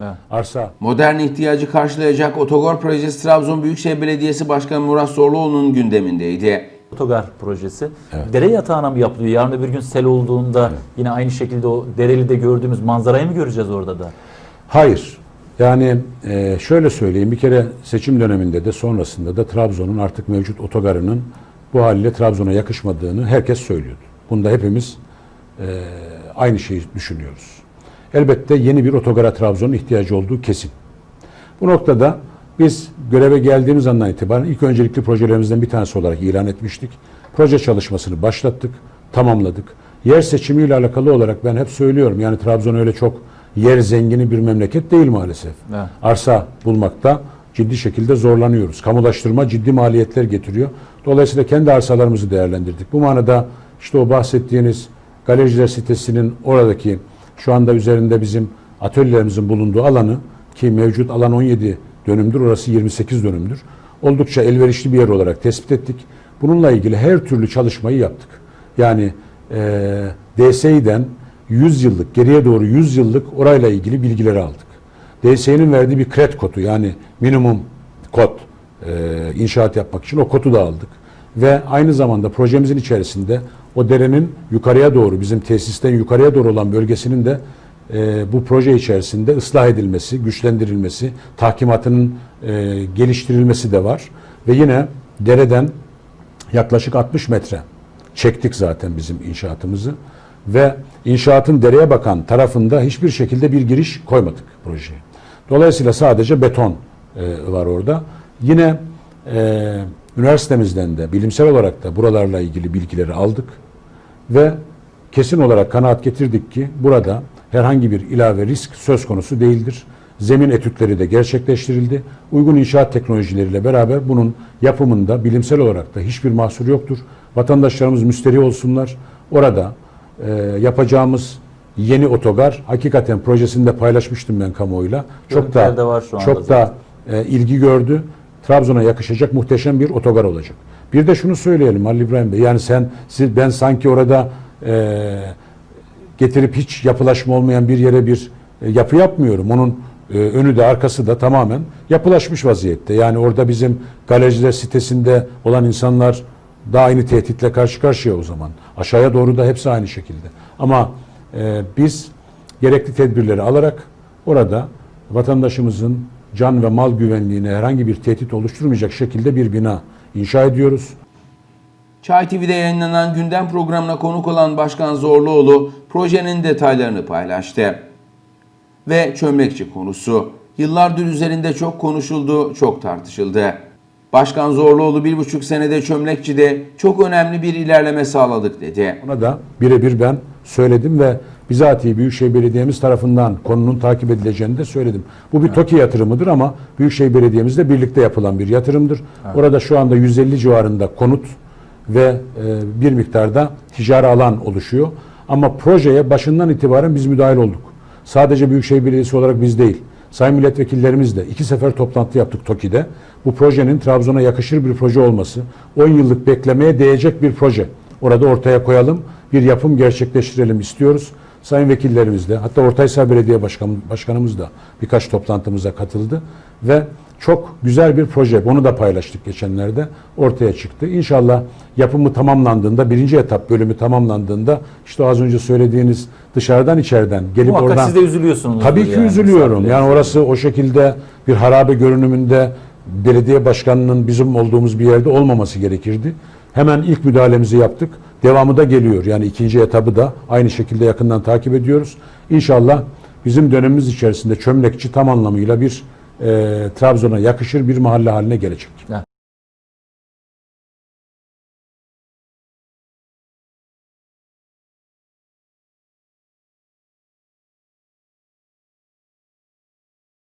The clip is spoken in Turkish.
Evet. Arsa Modern ihtiyacı karşılayacak Otogor projesi Trabzon Büyükşehir Belediyesi Başkanı Murat Zorluoğlu'nun gündemindeydi. Otogar projesi. Dere yatağına mı yapılıyor? Yarın öbür gün sel olduğunda yine aynı şekilde o Dereli'de gördüğümüz manzarayı mı göreceğiz orada da? Hayır. Yani e, şöyle söyleyeyim bir kere seçim döneminde de sonrasında da Trabzon'un artık mevcut otogarının bu haliyle Trabzon'a yakışmadığını herkes söylüyordu. Bunda hepimiz e, aynı şeyi düşünüyoruz. Elbette yeni bir otogara Trabzon'un ihtiyacı olduğu kesin. Bu noktada biz göreve geldiğimiz andan itibaren ilk öncelikli projelerimizden bir tanesi olarak ilan etmiştik. Proje çalışmasını başlattık, tamamladık. Yer seçimiyle alakalı olarak ben hep söylüyorum. Yani Trabzon öyle çok yer zengini bir memleket değil maalesef. Evet. Arsa bulmakta ciddi şekilde zorlanıyoruz. Kamulaştırma ciddi maliyetler getiriyor. Dolayısıyla kendi arsalarımızı değerlendirdik. Bu manada işte o bahsettiğiniz galericiler sitesinin oradaki şu anda üzerinde bizim atölyelerimizin bulunduğu alanı ki mevcut alan 17 dönümdür, orası 28 dönümdür. Oldukça elverişli bir yer olarak tespit ettik. Bununla ilgili her türlü çalışmayı yaptık. Yani e, DSİ'den 100 yıllık, geriye doğru 100 yıllık orayla ilgili bilgileri aldık. DSİ'nin verdiği bir kred kodu yani minimum kod e, inşaat yapmak için o kodu da aldık. Ve aynı zamanda projemizin içerisinde o derenin yukarıya doğru bizim tesisten yukarıya doğru olan bölgesinin de e, bu proje içerisinde ıslah edilmesi, güçlendirilmesi, tahkimatının e, geliştirilmesi de var. Ve yine dereden yaklaşık 60 metre çektik zaten bizim inşaatımızı ve inşaatın dereye bakan tarafında hiçbir şekilde bir giriş koymadık projeye. Dolayısıyla sadece beton e, var orada. Yine e, üniversitemizden de bilimsel olarak da buralarla ilgili bilgileri aldık ve kesin olarak kanaat getirdik ki burada herhangi bir ilave risk söz konusu değildir. Zemin etütleri de gerçekleştirildi. Uygun inşaat teknolojileriyle beraber bunun yapımında bilimsel olarak da hiçbir mahsur yoktur. Vatandaşlarımız müsteri olsunlar. Orada e, yapacağımız yeni otogar hakikaten projesinde paylaşmıştım ben kamuoyuyla. Çok da var şu anda çok da e, ilgi gördü. Trabzon'a yakışacak muhteşem bir otogar olacak. Bir de şunu söyleyelim Halil İbrahim Bey. Yani sen siz ben sanki orada e, getirip hiç yapılaşma olmayan bir yere bir e, yapı yapmıyorum. Onun e, önü de arkası da tamamen yapılaşmış vaziyette. Yani orada bizim galericiler sitesinde olan insanlar da aynı tehditle karşı karşıya o zaman. Aşağıya doğru da hepsi aynı şekilde. Ama e, biz gerekli tedbirleri alarak orada vatandaşımızın can ve mal güvenliğine herhangi bir tehdit oluşturmayacak şekilde bir bina inşa ediyoruz. Çay TV'de yayınlanan gündem programına konuk olan Başkan Zorluoğlu projenin detaylarını paylaştı. Ve çömlekçi konusu. Yıllardır üzerinde çok konuşuldu, çok tartışıldı. Başkan Zorluoğlu bir buçuk senede çömlekçide çok önemli bir ilerleme sağladık dedi. Ona da birebir ben söyledim ve bizatihi Büyükşehir Belediye'miz tarafından konunun takip edileceğini de söyledim. Bu bir TOKİ yatırımıdır ama Büyükşehir Belediye'mizle birlikte yapılan bir yatırımdır. Orada şu anda 150 civarında konut ve e, bir miktarda ticari alan oluşuyor. Ama projeye başından itibaren biz müdahil olduk. Sadece Büyükşehir Belediyesi olarak biz değil. Sayın milletvekillerimizle iki sefer toplantı yaptık TOKİ'de. Bu projenin Trabzon'a yakışır bir proje olması, 10 yıllık beklemeye değecek bir proje. Orada ortaya koyalım, bir yapım gerçekleştirelim istiyoruz. Sayın vekillerimizle, hatta Ortaysar Belediye Başkan, Başkanımız da birkaç toplantımıza katıldı ve çok güzel bir proje, onu da paylaştık geçenlerde, ortaya çıktı. İnşallah yapımı tamamlandığında, birinci etap bölümü tamamlandığında, işte az önce söylediğiniz dışarıdan içeriden gelip Muhakkak oradan... siz de üzülüyorsunuz. Tabii ki yani. üzülüyorum. Yani orası o şekilde bir harabe görünümünde belediye başkanının bizim olduğumuz bir yerde olmaması gerekirdi. Hemen ilk müdahalemizi yaptık. Devamı da geliyor. Yani ikinci etabı da aynı şekilde yakından takip ediyoruz. İnşallah bizim dönemimiz içerisinde çömlekçi tam anlamıyla bir e, Trabzon'a yakışır bir mahalle haline gelecek. Ya,